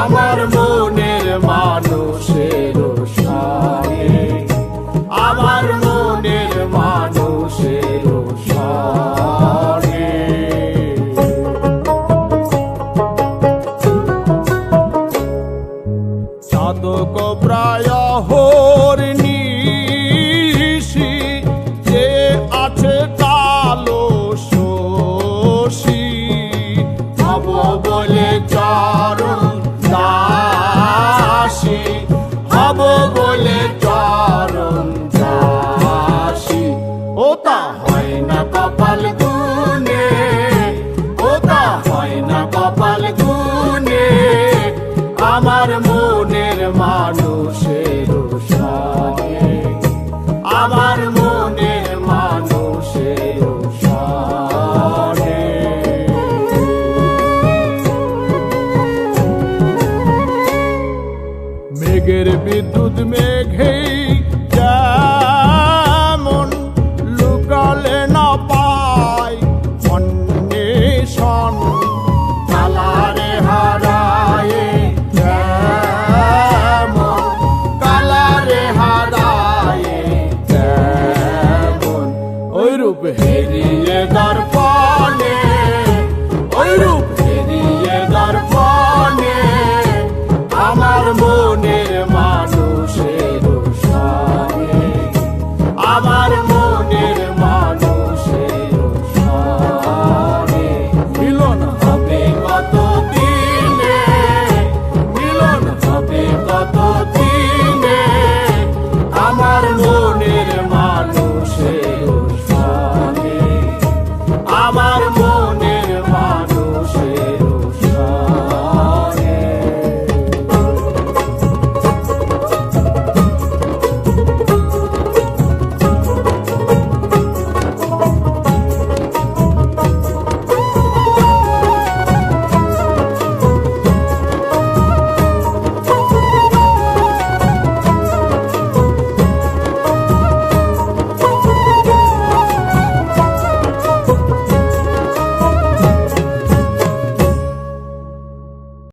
আমার মনের মানুষের সনে আমার মনের মানুষের সনে চাতক প্রায় হরিণীষি গুনে আমার মনের মানুষের সনে আমার রূপ হেরিয়ে দর্পণে ওই রূপ হেরিয়ে দর্পণে আমার মনের মানুষের সনে আমার মনের মানুষের সনে মিলন হবে কত দিনে মিলন হবে কত দিনে আমার